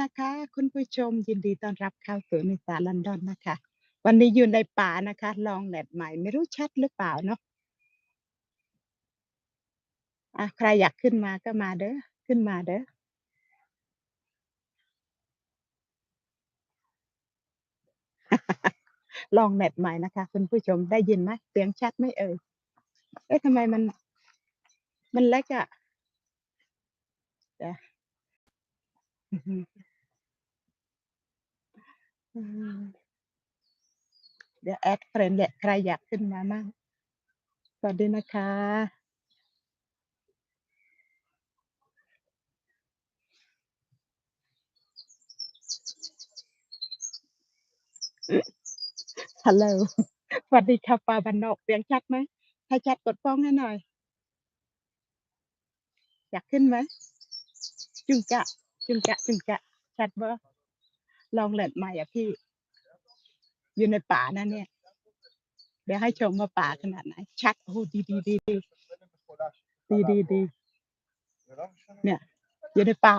นะคะ คุณผู้ชมยินดีต้อนรับเข้าสู่นิสาลอนดอนนะคะ วันนี้อยู่ในป่านะคะ ลองแดดใหม่ไม่รู้ชัดหรือเปล่าเนาะอะใครอยากขึ้นมาก็มาเด้อขึ้นมาเด้อลองแดดใหม่นะคะ คุณผู้ชมได้ยินไหมเสียงชัดไหมเอ่ยเอ๊ะทำไมมัน มันเล็กอะ อืมเดี๋ยวแอดเฟรนด์เนี่ยใครอยากขึ้นมามั่งสวัสดีนะคะ ฮัลโหล สวัสดีค่ะปาบันนอกเสียงชัดไหมถ้าชัดกดป้องให้หน่อย อยากขึ้นไหมจุงกะจุงกะจุงกะชัดบ่ ลองเล่นใหม่อะพี่ อยู่ในป่านะเนี่ย เดี๋ยวให้ชมว่าป่าขนาดไหน ชัดโอ้โหดีดีดีดีดีดีดีเนี่ย อยู่ในป่า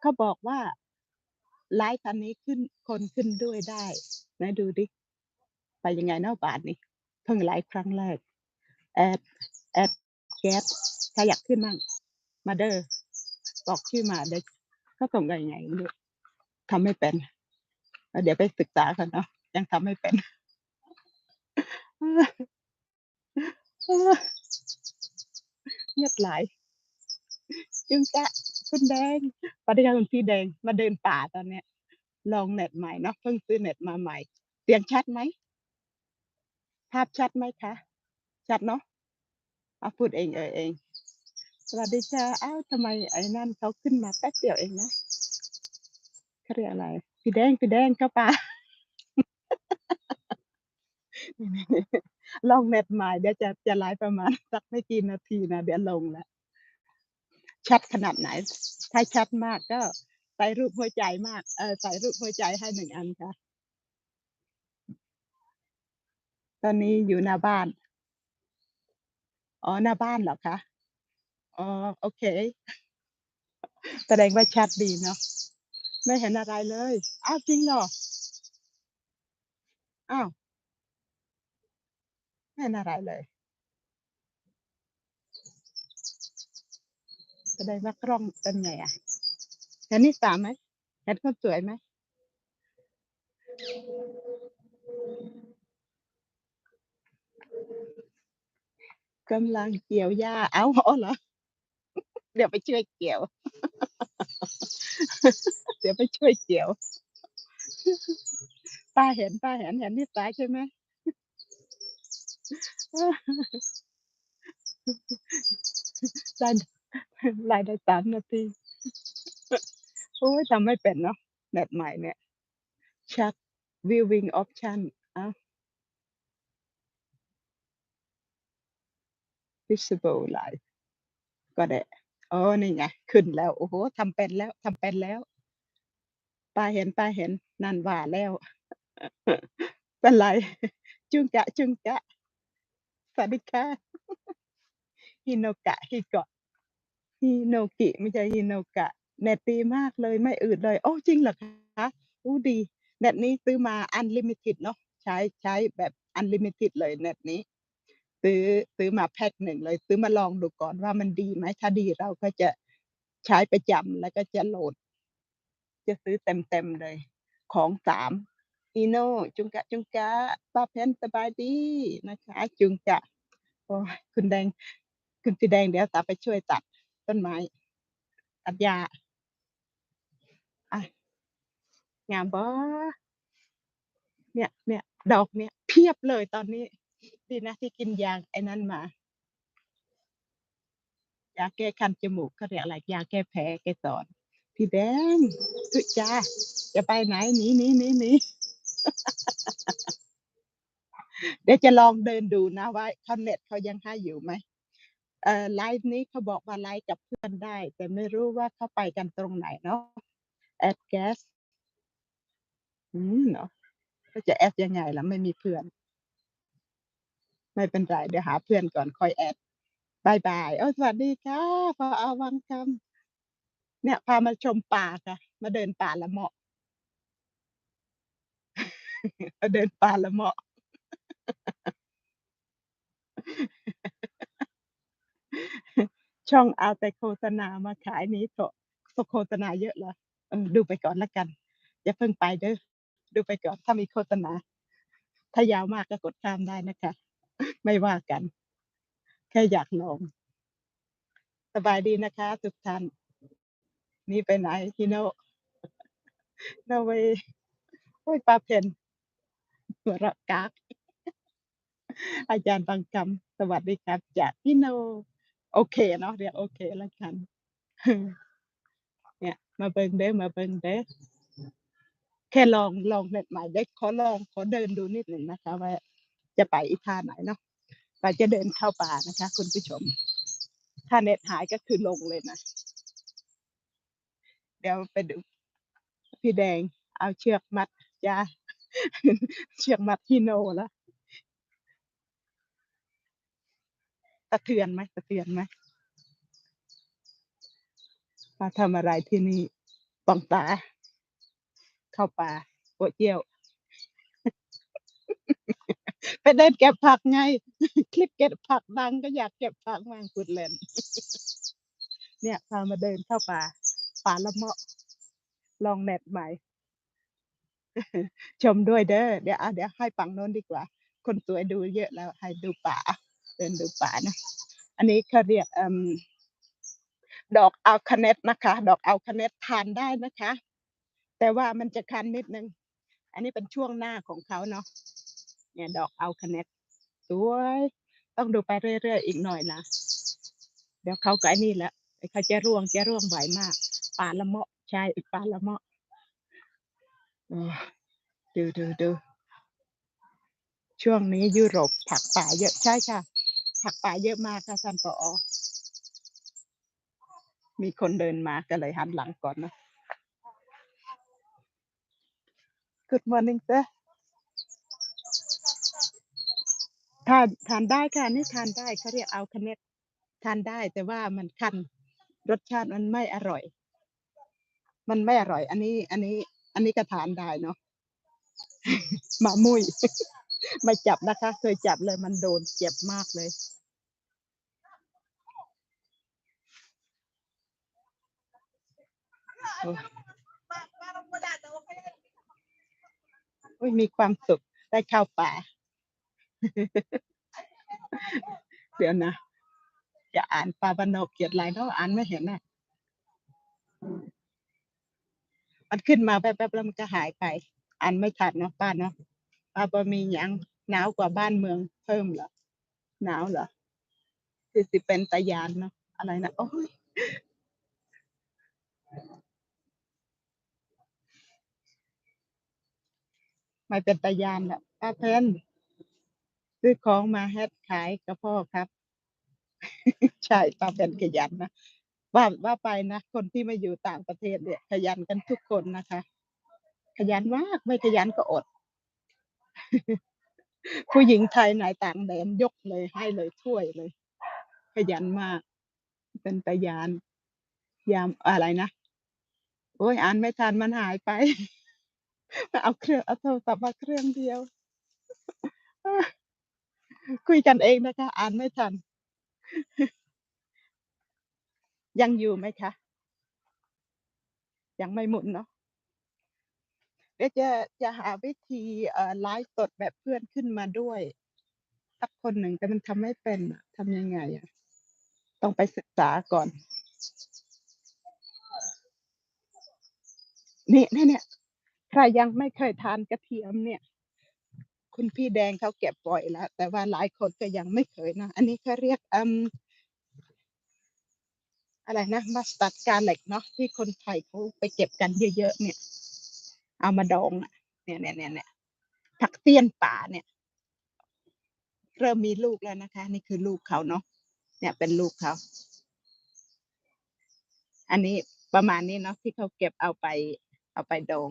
เขาบอกว่าไลฟ์อันนี้ขึ้นคนขึ้นด้วยได้ไหนดูดิ ไปยังไงเนอกป่านี่เพิ่งไลฟ์ครั้งแรก แอดแอดแก๊สถ้าอยากขึ้นมั่งมาเด้อบอกชื่อมาเดี๋ยว ก็ส่งกันยังไงไม่รู้ทำไม่เป็นเดี๋ยวไปศึกษากันเนาะยังทำไม่เป็นเงียบหลายจึงจะคุณแดงสวัสดีค่ะคุณพี่แดงมาเดินป่าตอนเนี้ย ลองเน็ตใหม่เนาะเพิ่งซื้อเน็ตมาใหม่เสียงชัดไหมภาพชัดไหมคะ ชัดเนาะเอาพูดเองเออเอง สวัสดีค่ะอ้าวทำไมไอ้นั่นเขาขึ้นมาแป๊บเดียวเองนะเขาเรียกอะไรพี่แดงพี่แดงเข้าป่าลองเน็ตใหม่เดี๋ยวจะจะไลฟ์ประมาณสักไม่กี่นาทีนะเดี๋ยวลงแล้วชัดขนาดไหน ถ้าชัดมากก็ใส่รูปหัวใจมากเออใส่รูปหัวใจให้หนึ่งอันค่ะ ตอนนี้อยู่หน้าบ้าน อ๋อหน้าบ้านเหรอคะ อ๋อ โอเค แสดงว่าชัดดีเนาะ ไม่เห็นอะไรเลย อ้าวจริงเหรอ อ้าว ไม่เห็นอะไรเลย แสดงว่ากล้องเป็นไงอะเห็นนิสาไหมเห็นคนสวยไหม กำลังเกี่ยวหญ้า เอ้าอ๋อเหรอ เดี๋ยวไปช่วยเกี่ยว เดี๋ยวไปช่วยเกี่ยว ป้าเห็นป้าเห็นเห็นนิสาใช่ไหมได้ไลน์ได้สามนาทีโอ้ยทำไม่เป็นเนาะเน็ตใหม่เนี่ยชัด viewing option อ้าว visible live ก็ได้ อ๋อ นี่ไง ขึ้นแล้ว โอ้โหทำเป็นแล้วทำเป็นแล้ว ป้าเห็นป้าเห็น นั่นว่าแล้ว เป็นไร จุงกะ จุงกะ สวัสดีค่ะ ฮิโนกะ ฮิโกะฮิโนกิไม่ใช่ฮิโนกะ เน็ตดีมากเลยไม่อืดเลย โอ้จริงเหรอคะอู้ดี เน็ตนี้ซื้อมาอันลิมิ e d เนาะใช้ใช้แบบอันลิมิ e d เลยเน็ตนี้ ซื้อซื้อมาแพ็คหนึ่งเลย ซื้อมาลองดูก่อนว่ามันดีไหมถ้าดีเราก็จะใช้ประจำแล้วก็จะโหลด จะซื้อเต็มเต็มเลย ของสามอีโนจุงกะจุงกะป้าเพนสบายดีนะคะ จุงกะโอ้คุณแดง คุณสีแดงเดี๋ยวตาไปช่วยตัดต้นไม้ตัดหญ้าอะงามบ่เนี่ยเนี่ยดอกเนี่ยเพียบเลยตอนนี้ ดีนะที่กินยาไอ้นั่นมายาแก้คันจมูกเขาเรียกอะไรยาแก้แพ้แก้สอน พี่แดงสุจ้าจะไปไหนหนีหนีหนีหนีเดี๋ยวจะลองเดินดูนะว่าเขาเน็ตเขายังให้อยู่ไหมเอ่อไลฟ์นี้เขาบอกว่าไลฟ์กับเพื่อนได้ แต่ไม่รู้ว่าเขาไปกันตรงไหนเนาะแอดแก๊สอืมเนาะก็จะแอดยังไงล่ะไม่มีเพื่อน ไม่เป็นไรเดี๋ยวหาเพื่อนก่อนค่อยแอดบายบายเออสวัสดีค่ะพออาวังคำเนี่ยพามาชมป่าค่ะ มาเดินป่าละเมาะมาเดินป่าละเมาะช่องเอาแต่โฆษณามาขายนี้เถอะก็โฆษณาเยอะแล้วเอดูไปก่อนแล้วกัน อย่าเพิ่งไปเด้อดูไปก่อนถ้ามีโฆษณา ถ้ายาวมากก็กดข้ามได้นะคะ ไม่ว่ากัน แค่อยากลองสบายดีนะคะ ทุกท่าน นี่ไปไหนพี่โนโนเวย์โอ๊ยปาเพ็ญหัวเราะกาก อาจารย์บางกำสวัสดีครับ จากพี่โน โอเคเนาะเรียกโอเคแล้วกันเนี่ย มาเบิ่งเด้มาเบิ่งเด้แค่ลองลองเน็ตใหม่เด้ขอลองขอเดินดูนิดหนึ่งนะคะว่าจะไปอีท่าไหนเนาะ เราจะเดินเข้าป่านะคะ คุณผู้ชม ถ้าเน็ตหายก็คือลงเลยนะ เดี๋ยวไปดูพี่แดงเอาเชือกมัดจ้าเชือกมัดพี่โนแล้วสะเทือนไหมสะเทือนไหม?มาทำอะไรที่นี่ปองตา เข้าป่าโปะเจี้ยว ไปเดินเก็บผักไง คลิปเก็บผักดังก็อยากเก็บผักมั่งพูดเล่นเนี่ยพามาเดินเข้าป่า ป่าละเมาะ ลองเน็ตใหม่ ชมด้วยเด้อเดี๋ยวเดี๋ยวให้ฝั่งโน้นดีกว่า คนสวยดูเยอะแล้ว ให้ดูป่า เดินดูป่านะ อันนี้เขาเรียกเอ่อดอกอัลคาเนตนะคะ ดอกอัลคาเนตทานได้นะคะ แต่ว่ามันจะคันนิดนึง อันนี้เป็นช่วงหน้าของเขาเนาะ เนี่ยดอกเอัลคเนตสวยต้องดูไปเรื่อยๆอีกหน่อยนะ เดี๋ยวเขาก็ไอ้นี่แล้วเขาจะร่วงจะร่วงบ่อยมากป่าละเมาะใช่ป่าละเมาะเออดูๆๆช่วงนี้ยุโรปผักป่าเยอะใช่ค่ะ ผักป่าเยอะมากค่ะท่านผอ.มีคนเดินมาก็เลยหันหลังก่อนนะ Good morning sir ทานทานได้ค่ะนี่ทานได้เขาเรียกเอัลคาเนตทานได้แต่ว่ามันคันรสชาติมันไม่อร่อย มันไม่อร่อย อันนี้ อันนี้ อันนี้ก็ทานได้เนาะหมามุยไม่จับนะคะ เคยจับเลยมันโดนเจ็บมากเลย โอ้ยมีความสุขได้ข้าวป่า เดี๋ยวนะจะอ่านปาวันโนกเกียรติไรเนาะอ่านไม่เห็นน่ะ มันขึ้นมาแป๊บๆแล้วมันก็หายไป อ่านไม่ทันเนาะป้าเนาะป้าบ่มียังหนาวกว่าบ้านเมืองเพิ่มเหรอหนาวเหรอ?คือสิเป็นตายานเนาะอะไรนะโอ๊ยไม่เป็นตายานแล้วป้าเพ็ญ ซื้อของมาแฮ็ดขายกับพ่อครับ ใช่ป้าเพ็ญขยันนะว่าว่าไปนะคนที่มาอยู่ต่างประเทศเนี่ย ขยันกันทุกคนนะคะ ขยันมากไม่ขยันก็อด ผู้หญิงไทยในต่างแดนยกเลยให้เลยถ้วยเลย ขยันมาก เป็นตายาน ยามอะไรนะโอ๊ยอ่านไม่ทันมันหายไป เอาเครื่องเอาโทรศัพท์มาเครื่องเดียว คุยกันเองนะคะ อ่านไม่ทัน ยังอยู่ไหมคะ?ยังไม่หมุนเนาะเดี๋ยวจะจะหาวิธีไลฟ์สดแบบเพื่อนขึ้นมาด้วยสักคนหนึ่งแต่มันทำไม่เป็นทำยังไงอะ?ต้องไปศึกษาก่อน นี่เนี่ยใครยังไม่เคยทานกระเทียมเนี่ย คุณพี่แดงเขาเก็บบ่อยแล้ว แต่ว่าหลายคนก็ยังไม่เคยนะ อันนี้เขาเรียกอ่ออะไรนะ Mustard Garlic เนาะที่คนไทยเขาไปเก็บกันเยอะๆเนี่ย เอามาดองอะเนี่ยๆๆๆผักเสี้ยนป่าเนี่ย เริ่มมีลูกแล้วนะคะ นี่คือลูกเขาเนาะเนี่ยเป็นลูกเขา อันนี้ประมาณนี้เนาะที่เขาเก็บเอาไป เอาไปดอง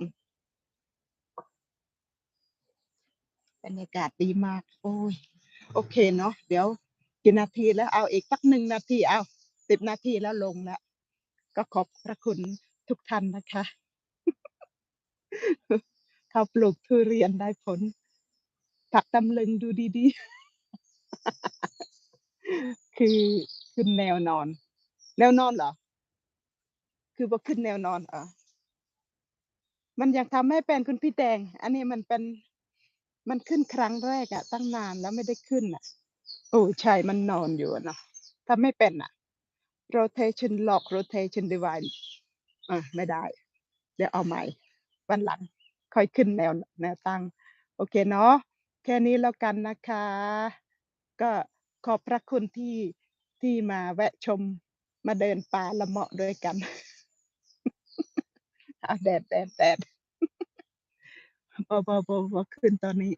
บ รรยากาศดีมาก โอ๊ยโอเคเนาะเดี๋ยวกี่นาทีแล้วเอาอีกสัก1นาทีเอา10นาทีแล้วลงแล้วก็ขอบพระคุณทุกท่านนะคะเขาปลูกทุเรียนได้ผล ผักตำลึงดูดีๆ คือขึ้นแนวนอน แนวนอนเหรอ?คือบ่ขึ้นแนวนอนเหรอ?มันยังทำไม่เป็นคุณพี่แดง อันนี้มันเป็น มันขึ้นครั้งแรกอะตั้งนานแล้วไม่ได้ขึ้นน่ะเออใช่มันนอนอยู่อะเนาะทำไม่เป็นน่ะ rotation lock rotation device เออไม่ได้ เดี๋ยวเอาใหม่ วันหลัง ค่อยขึ้นแนวแนวตั้ง โอเคเนาะแค่นี้แล้วกันนะคะ ก็ขอบพระคุณที่ที่มาแวะชมมาเดินป่าละเมาะด้วยกันแดดแดดแดด บ่บ่บ่บ่ขึ้นตอนนี้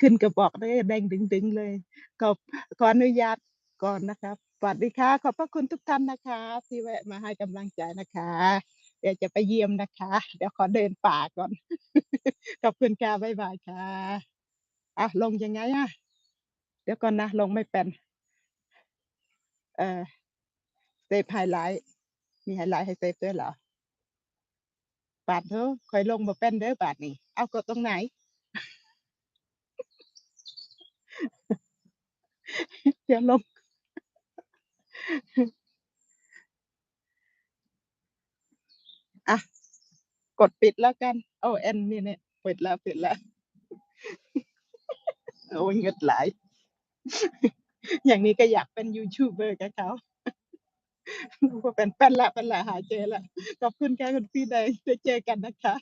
ขึ้นก็บอกเด้แดงดึงๆเลยขอบขออนุญาตก่อนนะครับสวัสดีค่ะขอบพระคุณทุกท่านนะคะ ที่แวะมาให้กำลังใจนะคะ เดี๋ยวจะไปเยี่ยมนะคะ เดี๋ยวขอเดินป่าก่อนขอบคุณค่ะบ๊ายบายค่ะอ้าวลงยังไงอะ?เดี๋ยวก่อนนะลงไม่เป็นเออเซฟไฮไลต์มีไฮไลต์ให้เซฟด้วยเหรอ?ปาดโธ่ข้อยลงบ่เป็นเด้อบาดนี้ เอากดตรงไหน?เดี๋ยวลงอะกดปิดแล้วกันโอ้ N นี่ๆปิดแล้วปิดแล้ว โอ๊ยเงิดหลาย อย่างนี้ก็อยากเป็นยูทูบเบอร์กับเขากว่าเป็นเป็นล้วเป็นล้วหาเจอแล้วขอบคุณค่ะคุณพี่แดงไว้เจอกันนะคะ